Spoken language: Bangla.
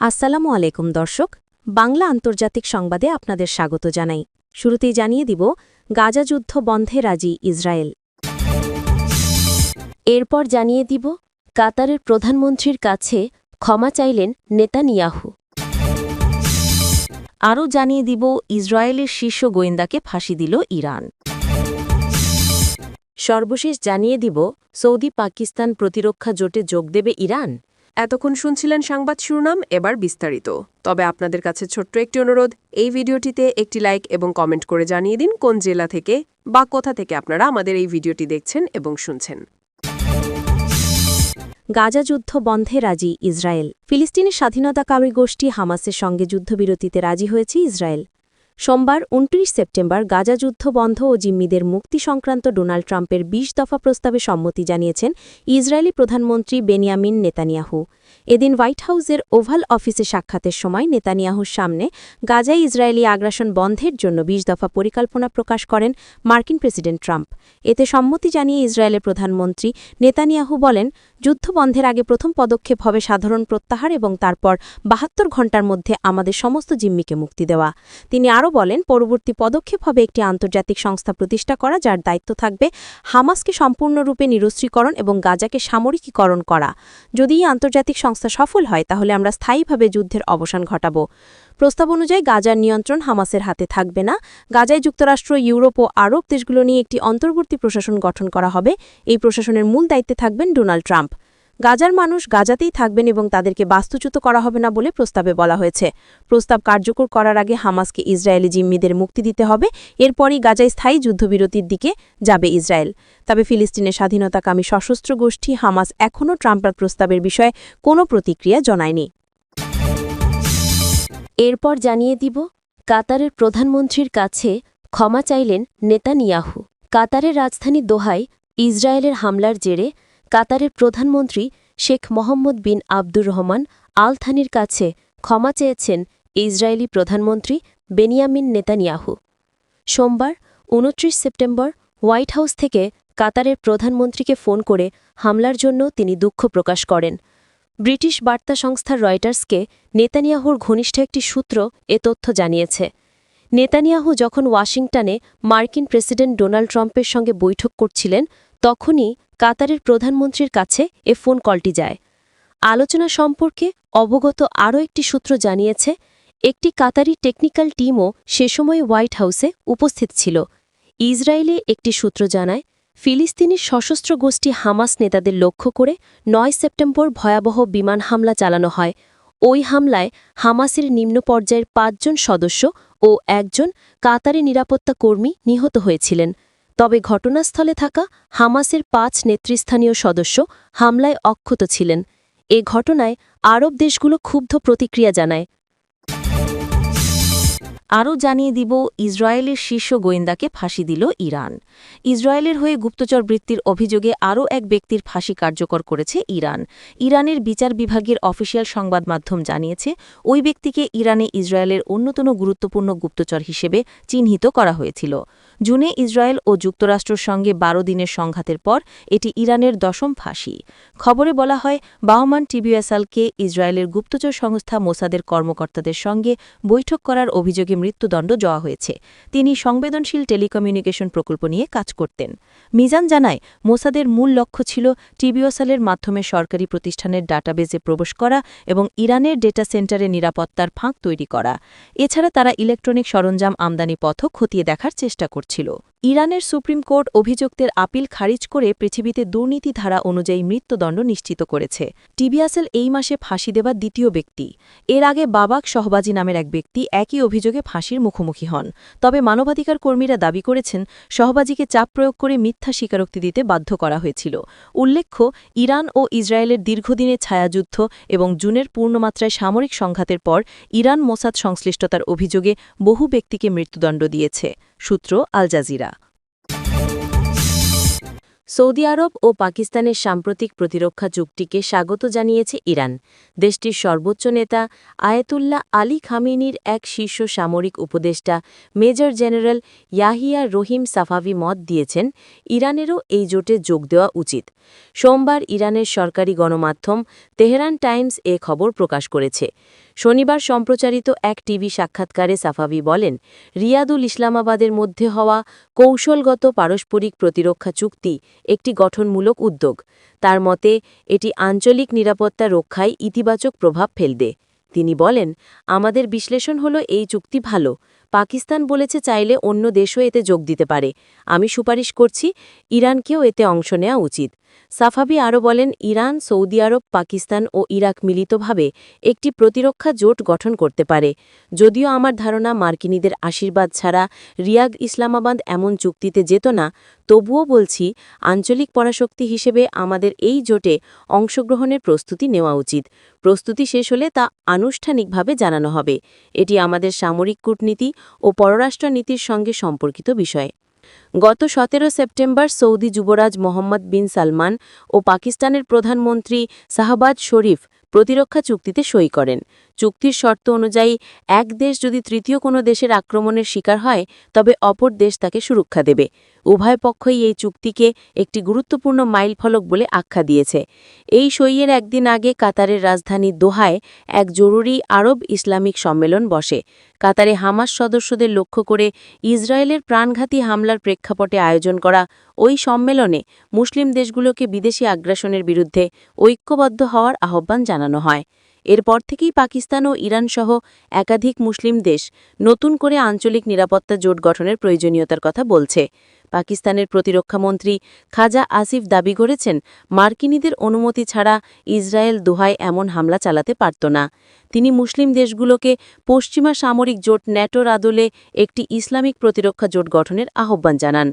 আসসালামু আলাইকুম দর্শক, বাংলা আন্তর্জাতিক সংবাদে আপনাদের স্বাগত জানাই। শুরুতেই জানিয়ে দিব, গাজা যুদ্ধ বন্ধে রাজি ইসরায়েল। এরপর জানিয়ে দিব, কাতারের প্রধানমন্ত্রীর কাছে ক্ষমা চাইলেন নেতানিয়াহু। আরও জানিয়ে দিব, ইসরায়েলের শীর্ষ গোয়েন্দাকে ফাঁসি দিল ইরান। সর্বশেষ জানিয়ে দিব সৌদি পাকিস্তান প্রতিরক্ষা জোটে যোগ দেবে ইরান। এতক্ষণ শুনছিলেন সংবাদ শিরোনাম, এবার বিস্তারিত। তবে আপনাদের কাছে ছোট্ট একটি অনুরোধ, এই ভিডিওটিতে একটি লাইক এবং কমেন্ট করে জানিয়ে দিন কোন জেলা থেকে বা কোথা থেকে আপনারা আমাদের এই ভিডিওটি দেখছেন এবং শুনছেন। গাজা যুদ্ধ বন্ধে রাজি ইসরায়েল। ফিলিস্তিনের স্বাধীনতাকামী গোষ্ঠী হামাসের সঙ্গে যুদ্ধবিরতিতে রাজি হয়েছে ইসরায়েল। সোমবার উনত্রিশ সেপ্টেম্বর গাজা যুদ্ধ বন্ধ ও জিম্মিদের মুক্তি সংক্রান্ত ডোনাল্ড ট্রাম্পের ২০ দফা প্রস্তাবে সম্মতি জানিয়েছেন ইসরায়েলি প্রধানমন্ত্রী বেনিয়ামিন নেতানিয়াহু। এদিন হোয়াইট হাউসের ওভাল অফিসে সাক্ষাতের সময় নেতানিয়াহুর সামনে গাজায় ইসরায়েলি আগ্রাসন বন্ধের জন্য ২০ দফা পরিকল্পনা প্রকাশ করেন মার্কিন প্রেসিডেন্ট ট্রাম্প। এতে সম্মতি জানিয়ে ইসরায়েলের প্রধানমন্ত্রী নেতানিয়াহু বলেন, যুদ্ধ বন্ধের আগে প্রথম পদক্ষেপ হবে সাধারণ প্রত্যাহার এবং তারপর বাহাত্তর ঘণ্টার মধ্যে আমাদের সমস্ত জিম্মিকে মুক্তি দেওয়া। তিনি আরও বলেন, পরবর্তী পদক্ষেপ হবে একটি আন্তর্জাতিক সংস্থা প্রতিষ্ঠা করা, যার দায়িত্ব থাকবে হামাসকে সম্পূর্ণরূপে নিরস্ত্রীকরণ এবং গাজাকে সামরিকীকরণ করা। যদি এই আন্তর্জাতিক সংস্থা সফল হয়, তাহলে আমরা স্থায়ীভাবে যুদ্ধের অবসান ঘটাব। প্রস্তাব অনুযায়ী গাজার নিয়ন্ত্রণ হামাসের হাতে থাকবে না। গাজায় যুক্তরাষ্ট্র, ইউরোপ ও আরব দেশগুলো নিয়ে একটি অন্তর্বর্তী প্রশাসন গঠন করা হবে। এই প্রশাসনের মূল দায়িত্বে থাকবেন ডোনাল্ড ট্রাম্প। গাজার মানুষ গাজাতেই থাকবেন এবং তাদেরকে বাস্তুচ্যুত করা হবে না বলে প্রস্তাবে বলা হয়েছে। প্রস্তাব কার্যকর করার আগে হামাসকে ইসরায়েলি জিম্মিদের মুক্তি দিতে হবে। এরপরই গাজায় স্থায়ী যুদ্ধবিরতির দিকে যাবে ইসরায়েল। তবে ফিলিস্তিনের স্বাধীনতাকামী সশস্ত্র গোষ্ঠী হামাস এখনও ট্রাম্পের প্রস্তাবের বিষয়ে কোনো প্রতিক্রিয়া জানায়নি। এরপর জানিয়ে দিব, কাতারের প্রধানমন্ত্রীর কাছে ক্ষমা চাইলেন নেতানিয়াহু। কাতারের রাজধানী দোহায় ইসরায়েলের হামলার জেরে কাতারের প্রধানমন্ত্রী শেখ মোহাম্মদ বিন আব্দুর রহমান আল থানির কাছে ক্ষমা চেয়েছেন ইসরায়েলি প্রধানমন্ত্রী বেনিয়ামিন নেতানিয়াহু। সোমবার উনত্রিশ সেপ্টেম্বর হোয়াইট হাউস থেকে কাতারের প্রধানমন্ত্রীকে ফোন করে হামলার জন্য তিনি দুঃখ প্রকাশ করেন। ব্রিটিশ বার্তা সংস্থা রয়টার্সকে নেতানিয়াহুর ঘনিষ্ঠ একটি সূত্র এ তথ্য জানিয়েছে। নেতানিয়াহু যখন ওয়াশিংটনে মার্কিন প্রেসিডেন্ট ডোনাল্ড ট্রাম্পের সঙ্গে বৈঠক করছিলেন তখনই কাতারের প্রধানমন্ত্রীর কাছে এ ফোন কলটি যায়। আলোচনা সম্পর্কে অবগত আরও একটি সূত্র জানিয়েছে, একটি কাতারি টেকনিক্যাল টিমও সে সময় হোয়াইট হাউসে উপস্থিত ছিল। ইসরায়েলে একটি সূত্র জানায়, ফিলিস্তিনি সশস্ত্র গোষ্ঠী হামাস নেতাদের লক্ষ্য করে নয় সেপ্টেম্বর ভয়াবহ বিমান হামলা চালানো হয়। ওই হামলায় হামাসের নিম্ন পর্যায়ের পাঁচজন সদস্য ও একজন কাতারি নিরাপত্তা কর্মী নিহত হয়েছিলেন। তবে ঘটনাস্থলে থাকা হামাসের পাঁচ নেতৃস্থানীয় সদস্য হামলায় অক্ষত ছিলেন। এ ঘটনায় আরব দেশগুলো ক্ষুব্ধ প্রতিক্রিয়া জানায়। আরও জানিয়ে দিব, ইসরায়েলের শীর্ষ গোয়েন্দাকে ফাঁসি দিল ইরান। ইসরায়েলের হয়ে গুপ্তচর বৃত্তির অভিযোগে আরও এক ব্যক্তির ফাঁসি কার্যকর করেছে ইরান। ইরানের বিচার বিভাগের অফিসিয়াল সংবাদ মাধ্যম জানিয়েছে, ওই ব্যক্তিকে ইরানে ইসরায়েলের অন্যতম গুরুত্বপূর্ণ গুপ্তচর হিসেবে চিহ্নিত করা হয়েছিল। জুনে ইসরায়েল ও যুক্তরাষ্ট্রের সঙ্গে বারো দিনের সংঘাতের পর এটি ইরানের দশম ফাঁসি। খবরে বলা হয়, বাহমান টিবিএসএলকে ইসরায়েলের গুপ্তচর সংস্থা মোসাদের কর্মকর্তাদের সঙ্গে বৈঠক করার অভিযোগে মৃত্যুদণ্ড দেওয়া হয়েছে। তিনি সংবেদনশীল টেলিকমিউনিকেশন প্রকল্প নিয়ে কাজ করতেন। মিজান জানায়, মোসাদের মূল লক্ষ্য ছিল টিবিওসালের মাধ্যমে সরকারি প্রতিষ্ঠানের ডাটাবেজে প্রবেশ করা এবং ইরানের ডেটা সেন্টারে নিরাপত্তার ফাঁক তৈরি করা। এছাড়া তারা ইলেকট্রনিক সরঞ্জাম আমদানি পথও খতিয়ে দেখার চেষ্টা করছিল ইরানের সুপ্রিম কোর্ট অভিযুক্তের আপিল খারিজ করে পৃথিবীতে দুর্নীতি ধারা অনুযায়ী মৃত্যুদণ্ড নিশ্চিত করেছে। টিবিএসএল এই মাসে ফাঁসি দেওয়া দ্বিতীয় ব্যক্তি। এর আগে বাবাক সহবাজি নামের এক ব্যক্তি একই অভিযোগে ফাঁসির মুখোমুখি হন। তবে মানবাধিকার কর্মীরা দাবি করেছেন সহবাজিকে চাপ প্রয়োগ করে মিথ্যা স্বীকারোক্তি দিতে বাধ্য করা হয়েছিল। উল্লেখ্য, ইরান ও ইসরায়েলের দীর্ঘদিনের ছায়াযুদ্ধ এবং জুনের পূর্ণমাত্রায় সামরিক সংঘাতের পর ইরান মোসাদ সংশ্লিষ্টতার অভিযোগে বহু ব্যক্তিকে মৃত্যুদণ্ড দিয়েছে। সূত্র আল জাজিরা। সৌদি আরব ও পাকিস্তানের সাম্প্রতিক প্রতিরক্ষা চুক্তিকে স্বাগত জানিয়েছে ইরান। দেশটির সর্বোচ্চ নেতা আয়াতুল্লাহ আলী খামেনির এক শীর্ষ সামরিক উপদেষ্টা major general Yahya Rahim Safavi মত দিয়েছেন, ইরানেরও এই জোটে যোগ দেওয়া উচিত। সোমবার ইরানের সরকারি গণমাধ্যম তেহরান টাইমস এ খবর প্রকাশ করেছে। শনিবার সম্প্রচারিত এক টিভি সাক্ষাৎকারে সাফাভি বলেন, রিয়াদুল ইসলামাবাদের মধ্যে হওয়া কৌশলগত পারস্পরিক প্রতিরক্ষা চুক্তি একটি গঠনমূলক উদ্যোগ। তার মতে, এটি আঞ্চলিক নিরাপত্তা রক্ষায় ইতিবাচক প্রভাব ফেলবে। তিনি বলেন, আমাদের বিশ্লেষণ হল এই চুক্তি ভালো। পাকিস্তান বলেছে চাইলে অন্য দেশও এতে যোগ দিতে পারে। আমি সুপারিশ করছি, ইরানকেও এতে অংশ নেওয়া উচিত। সাফাবি আরও বলেন, ইরান, সৌদি আরব, পাকিস্তান ও ইরাক মিলিতভাবে একটি প্রতিরক্ষা জোট গঠন করতে পারে। যদিও আমার ধারণা, মার্কিনীদের আশীর্বাদ ছাড়া রিয়াগ ইসলামাবাদ এমন চুক্তিতে যেত না, তবুও বলছি, আঞ্চলিক পরাশক্তি হিসেবে আমাদের এই জোটে অংশগ্রহণের প্রস্তুতি নেওয়া উচিত। প্রস্তুতি শেষ হলে তা আনুষ্ঠানিকভাবে জানানো হবে। এটি আমাদের সামরিক কূটনীতি ও পররাষ্ট্রনীতির সঙ্গে সম্পর্কিত বিষয়। গত সতেরো সেপ্টেম্বর সৌদি যুবরাজ মোহাম্মদ বিন সালমান ও পাকিস্তানের প্রধানমন্ত্রী শাহবাজ শরীফ প্রতিরক্ষা চুক্তিতে সই করেন। চুক্তির শর্ত অনুযায়ী, এক দেশ যদি তৃতীয় কোনো দেশের আক্রমণের শিকার হয়, তবে অপর দেশ তাকে সুরক্ষা দেবে। উভয় পক্ষই এই চুক্তিকে একটি গুরুত্বপূর্ণ মাইলফলক বলে আখ্যা দিয়েছে। এই সইয়ের একদিন আগে কাতারের রাজধানী দোহায় এক জরুরি আরব ইসলামিক সম্মেলন বসে। কাতারে হামাস সদস্যদের লক্ষ্য করে ইসরায়েলের প্রাণঘাতী হামলার প্রেক্ষাপটে আয়োজন করা ওই সম্মেলনে মুসলিম দেশগুলোকে বিদেশি আগ্রাসনের বিরুদ্ধে ঐক্যবদ্ধ হওয়ার আহ্বান জানানো হয়। এরপর থেকেই পাকিস্তান ও ইরানসহ একাধিক মুসলিম দেশ নতুন করে আঞ্চলিক নিরাপত্তা জোট গঠনের প্রয়োজনীয়তার কথা বলছে। পাকিস্তানের প্রতিরক্ষামন্ত্রী খাজা আসিফ দাবি করেছেন, মার্কিনীদের অনুমতি ছাড়া ইসরায়েল দোহায় এমন হামলা চালাতে পারত না। তিনি মুসলিম দেশগুলোকে পশ্চিমা সামরিক জোট ন্যাটোর আদলে একটি ইসলামিক প্রতিরক্ষা জোট গঠনের আহ্বান জানান।